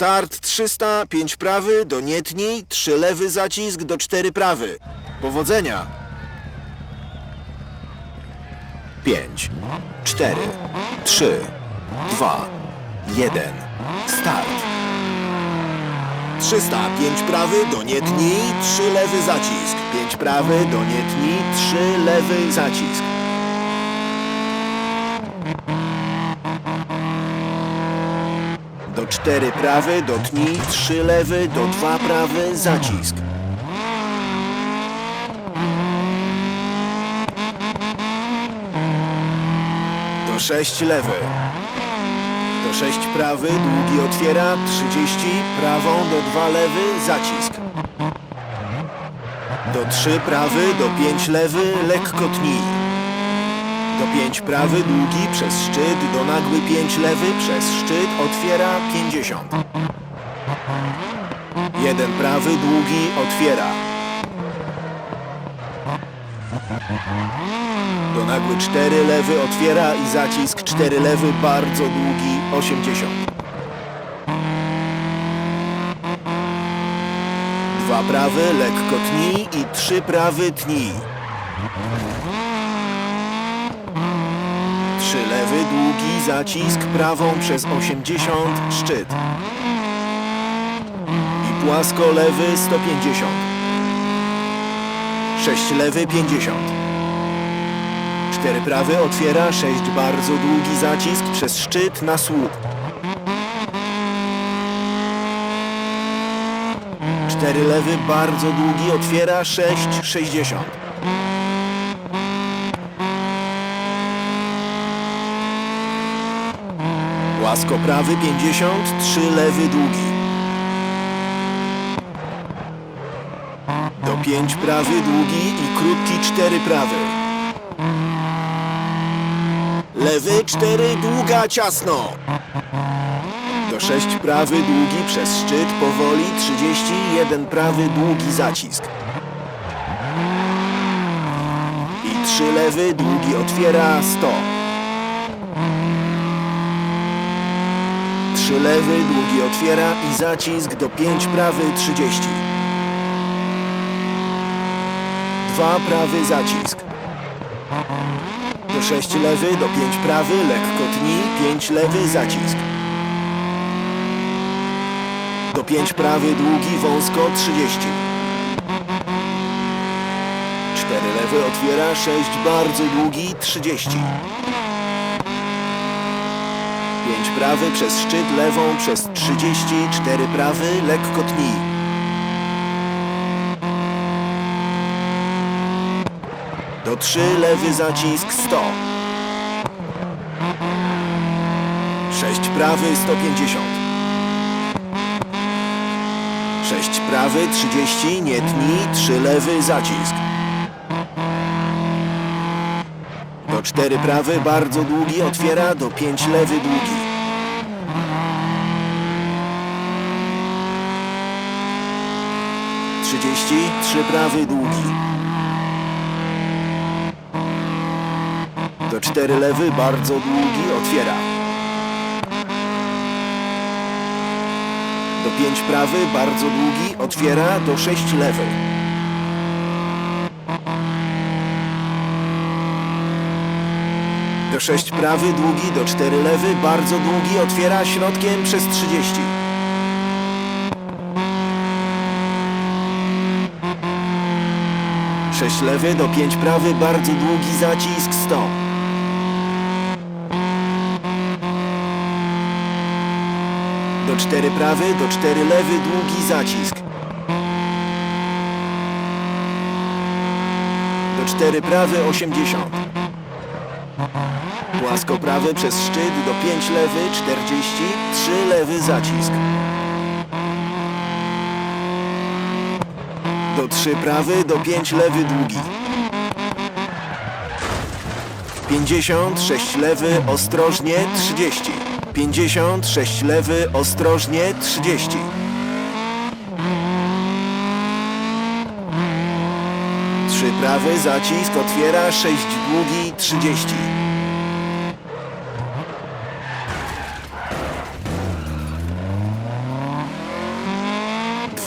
Start 300, 5 prawy, do nie tnij, 3 lewy zacisk, do 4 prawy. Powodzenia! 5, 4, 3, 2, 1. Start. 300, 5 prawy, do nie tnij, 3 lewy zacisk. 5 prawy, do nie tnij, 3 lewy zacisk. 4 prawy, do tnij, 3 lewy, do 2 prawy, zacisk. Do 6 lewy. Do 6 prawy, długi otwiera, 30, prawą do 2 lewy, zacisk. Do 3 prawy, do 5 lewy, lekko tnij. Do 5 prawy, długi, przez szczyt, do nagły 5 lewy, przez szczyt, otwiera, 50. Jeden prawy, długi, otwiera. Do nagły 4 lewy, otwiera i zacisk 4 lewy, bardzo długi, 80. Dwa prawy, lekko tnij i trzy prawy, tnij. Trzy lewy, długi, zacisk, prawą przez 80, szczyt. I płasko lewy, 150. Sześć lewy, 50. Cztery prawy, otwiera, sześć bardzo długi zacisk przez szczyt na słup. Cztery lewy, bardzo długi, otwiera, sześć, 60. Łasko prawy 50, 3 lewy długi. Do 5 prawy długi i krótki 4 prawy. Lewy 4 długa ciasno. Do 6 prawy długi przez szczyt powoli 31 prawy długi zacisk. I 3 lewy długi otwiera 100. Trzy lewy, długi otwiera i zacisk do pięć prawy, 30. Dwa prawy, zacisk. Do sześć lewy, do pięć prawy, lekko tnij, pięć lewy, zacisk. Do pięć prawy, długi, wąsko, 30. Cztery lewy, otwiera, sześć bardzo długi, 30. 5 prawy przez szczyt lewą przez 30, 4 prawy, lekko tnij. Do 3 lewy zacisk 100. 6 prawy 150. 6 prawy 30, nie tnij, 3 lewy zacisk. Do 4 prawy, bardzo długi, otwiera, do 5 lewy, długi. Trzydzieści, trzy prawy, długi. Do 4 lewy, bardzo długi, otwiera. Do 5 prawy, bardzo długi, otwiera, do 6 lewy. Do 6 prawy, długi, do 4 lewy, bardzo długi, otwiera środkiem przez 30. Sześć lewy, do 5 prawy, bardzo długi zacisk 100. Do 4 prawy, do 4 lewy, długi zacisk. Do 4 prawy, 80. Płasko prawy przez szczyt do 5 lewy 40, 3 lewy zacisk. Do 3 prawy do 5 lewy długi. 50, 6 lewy, ostrożnie 30. 50, 6 lewy, ostrożnie 30. Trzy prawy, zacisk, otwiera, 6 długi, 30.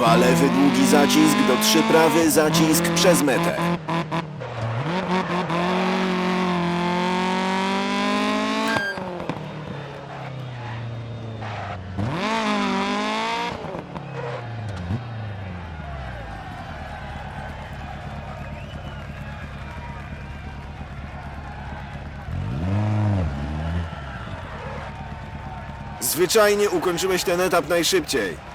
2 lewy długi zacisk do 3 prawy zacisk przez metę. Zwyczajnie ukończyłeś ten etap najszybciej.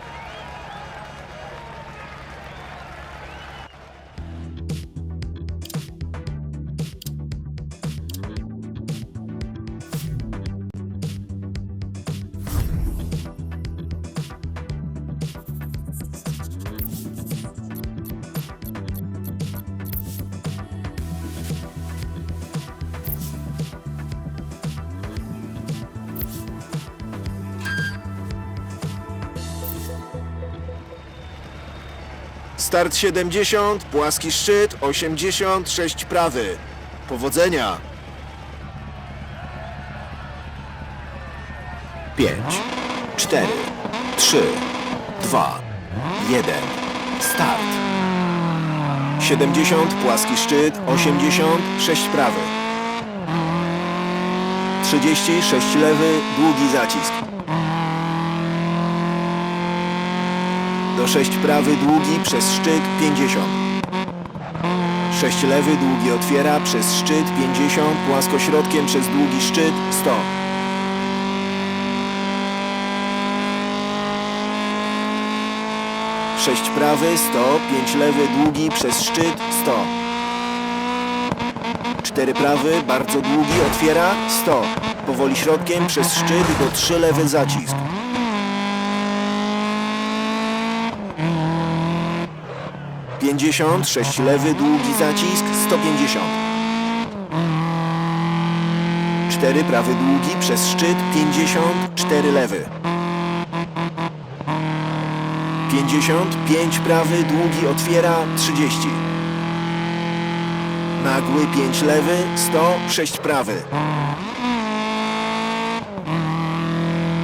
Start 70, płaski szczyt, 86 prawy. Powodzenia! 5, 4, 3, 2, 1. Start. 70, płaski szczyt, 86 prawy. 36 lewy, długi zacisk. Do 6 prawy długi przez szczyt 50. 6 lewy długi otwiera przez szczyt 50, płaskośrodkiem przez długi szczyt 100. Sześć prawy 100, 5 lewy długi przez szczyt 100. 4 prawy bardzo długi otwiera 100. Powoli środkiem przez szczyt do 3 lewy zacisk. 50, 6 lewy, długi zacisk, 150. 4 prawy długi przez szczyt, 50, 4 lewy. 55 prawy długi otwiera, 30. Nagły 5 lewy, 100, 6 prawy.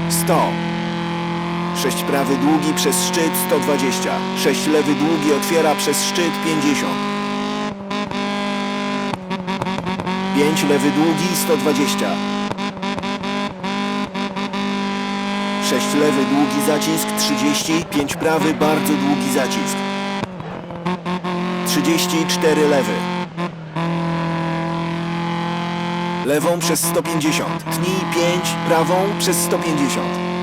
100. 6 prawy długi przez szczyt 120. 6 lewy długi otwiera przez szczyt 50. 5 lewy długi 120. 6 lewy długi zacisk 30. 5 prawy bardzo długi zacisk. 34 lewy. Lewą przez 150. Tnij 5 prawą przez 150.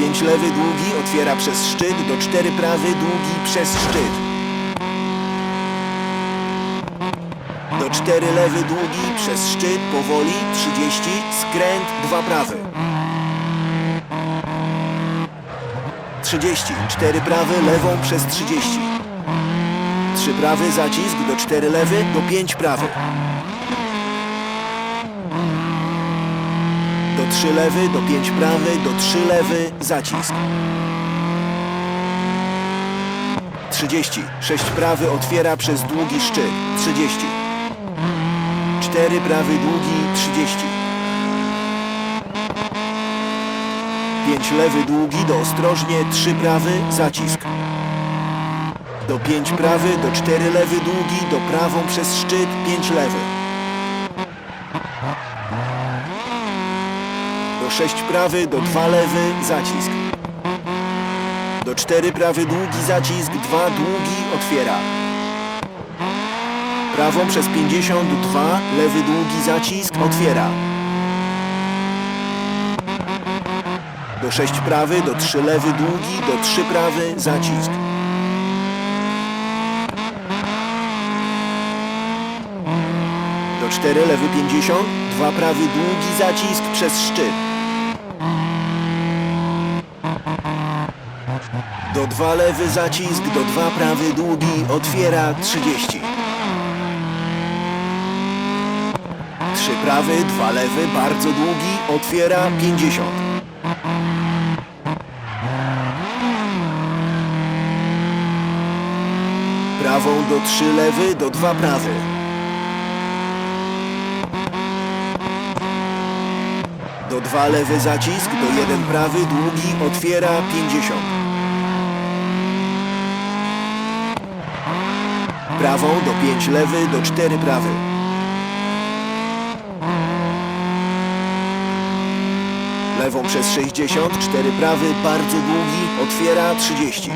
5 lewy długi otwiera przez szczyt do 4 prawy długi przez szczyt. Do 4 lewy długi przez szczyt powoli 30 skręt 2 prawy. 30 4 prawy lewą przez 30. 3 prawy zacisk do 4 lewy do 5 prawy. Do 3 lewy, do 5 prawy, do 3 lewy, zacisk. 30. 6 prawy otwiera przez długi szczyt. 30. 4 prawy długi, 30. 5 lewy długi do ostrożnie, 3 prawy, zacisk. Do 5 prawy, do 4 lewy długi, do prawą przez szczyt, 5 lewy. Do 6 prawy, do 2 lewy, zacisk. Do 4 prawy długi zacisk, 2 długi otwiera. Prawą przez 52, lewy długi zacisk otwiera. Do 6 prawy, do 3 lewy długi, do 3 prawy zacisk. Do 4 lewy 50, 2 prawy długi zacisk przez szczyt. Do 2 lewy zacisk, do 2 prawy długi otwiera 30. 3 prawy, 2 lewy bardzo długi otwiera 50. Prawą do 3 lewy, do 2 prawy. Do 2 lewy zacisk, do 1 prawy, długi, otwiera 50. Prawą do 5 lewy, do 4 prawy. Lewą przez 60, 4 prawy, bardzo długi, otwiera 30.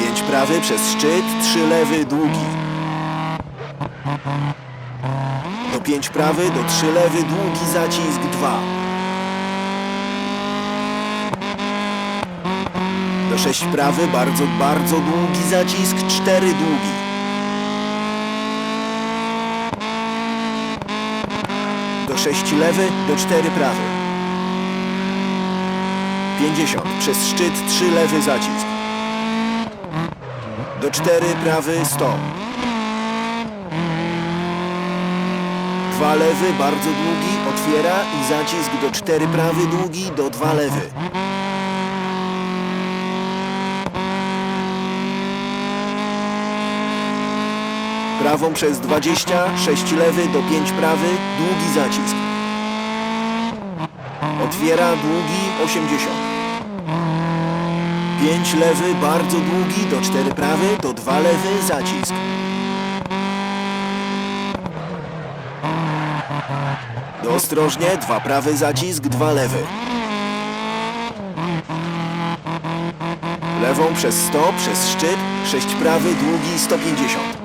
5 prawy przez szczyt, 3 lewy, długi. Do 5 prawy, do 3 lewy, długi zacisk 2. Do 6 prawy, bardzo, bardzo długi zacisk 4 długi. Do 6 lewy, do 4 prawy. 50 przez szczyt 3 lewy zacisk. Do 4 prawy 100. Dwa lewy, bardzo długi, otwiera i zacisk do cztery prawy, długi, do dwa lewy. Prawą przez 20, 6 lewy do 5 prawy, długi zacisk. Otwiera długi 80. 5 lewy, bardzo długi, do 4 prawy, do 2 lewy, zacisk. Ostrożnie, dwa prawy zacisk, dwa lewy. Lewą przez 100, przez szczyt, 6 prawy, długi 150.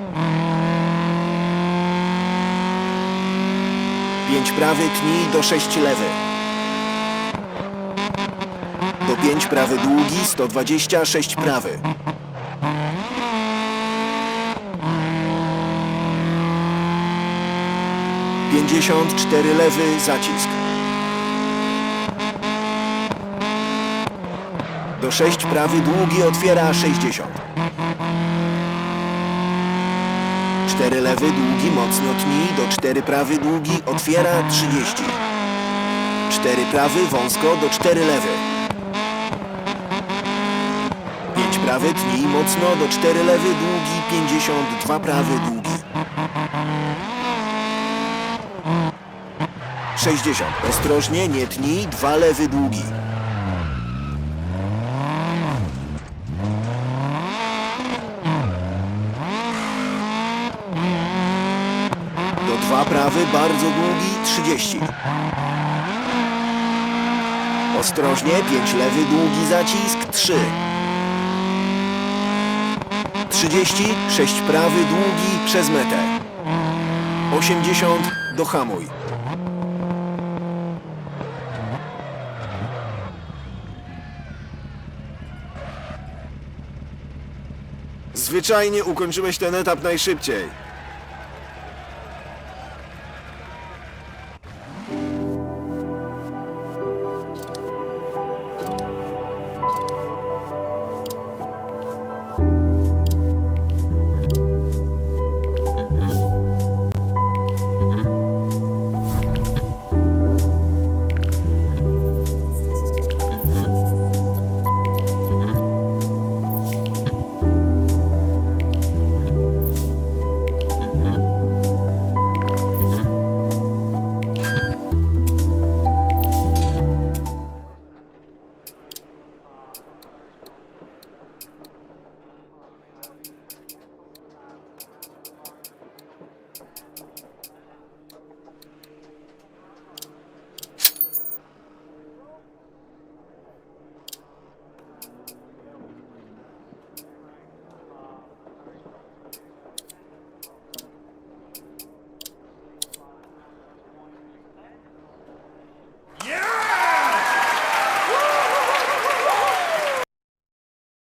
5 prawy, tnij do 6 lewy. Do 5 prawy, długi 120, 6 prawy. Pięćdziesiąt cztery lewy zacisk. Do sześć prawy długi otwiera sześćdziesiąt. Cztery lewy długi mocno tnij, do cztery prawy długi otwiera trzydzieści. Cztery prawy wąsko do cztery lewy. Pięć prawy tnij mocno do cztery lewy długi pięćdziesiąt dwa prawy długi. 60. Ostrożnie, nie tnij, dwa lewy długi. Do dwa prawy, bardzo długi, 30. Ostrożnie, pięć lewy, długi zacisk, 3. 30, 6 prawy, długi, przez metę. 80, dohamuj. Zwyczajnie ukończyłeś ten etap najszybciej.